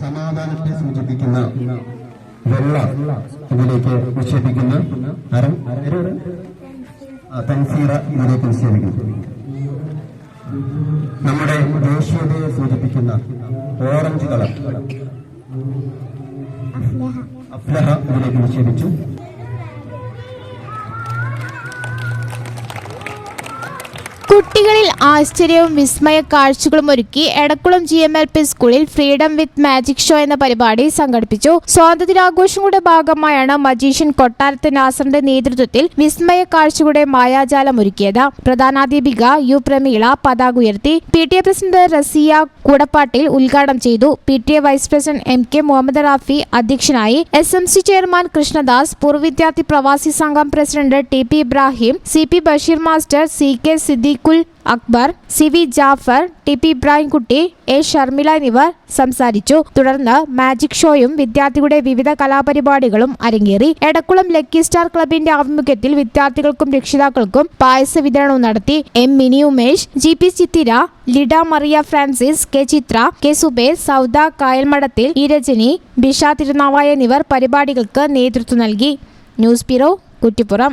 സമാധാനത്തെ സൂചിപ്പിക്കുന്ന വെള്ള ഇതിലേക്ക് നിക്ഷേപിക്കുന്ന അരം തൻസീറ ഇതിലേക്ക് നിക്ഷേപിക്കുന്നു നമ്മുടെ ദേശീയതയെ സൂചിപ്പിക്കുന്ന ഓറഞ്ച് കളർ. അഫ്ലഹ. ഇതിലേക്ക് നിക്ഷേപിച്ചു കുട്ടികളിൽ ആശ്ചര്യവും വിസ്മയ കാഴ്ചകളും ഒരുക്കി Edakkulam G M L P സ്കൂളിൽ ഫ്രീഡം വിത്ത് മാജിക് ഷോ എന്ന പരിപാടി സംഘടിപ്പിച്ചു. സ്വാതന്ത്ര്യാഘോഷങ്ങളുടെ ഭാഗമായാണ് മജീഷ്യൻ കൊട്ടാരത്ത് നാസറിന്റെ നേതൃത്വത്തിൽ വിസ്മയ കാഴ്ചകളുടെ മായാജാലം ഒരുക്കിയത്. പ്രധാനാധ്യാപിക യു പ്രമീള പതാക ഉയർത്തി. P T A president Rasiya Koodappattil ഉദ്ഘാടനം ചെയ്തു. P T A vice president M K Muhammad Rafi അധ്യക്ഷനായി. S M C chairman Krishnadas പൂർവ വിദ്യാർത്ഥി പ്രവാസി സംഘം president T P Ibrahim C P Basheer master C K Siddiqul Akbar C V Jafar T P Ibrahimkutty A Sharmila എന്നിവർ സംസാരിച്ചു. തുടർന്ന് magic ഷോയും വിദ്യാർത്ഥികളുടെ വിവിധ കലാപരിപാടികളും അരങ്ങേറി. എടക്കുളം ലക്കി സ്റ്റാർ ക്ലബിന്റെ ആഭിമുഖ്യത്തിൽ വിദ്യാർത്ഥികൾക്കും രക്ഷിതാക്കൾക്കും പായസ വിതരണവും നടത്തി. M Mini Umesh G P Chithira Lida Mariya Francis K Chithra K Subair Sauda Kayalmadathil ഇരജനി Rajani Bisha Thirunavaya എന്നിവർ പരിപാടികൾക്ക് നേതൃത്വം നൽകി. News bureau Kuttippuram.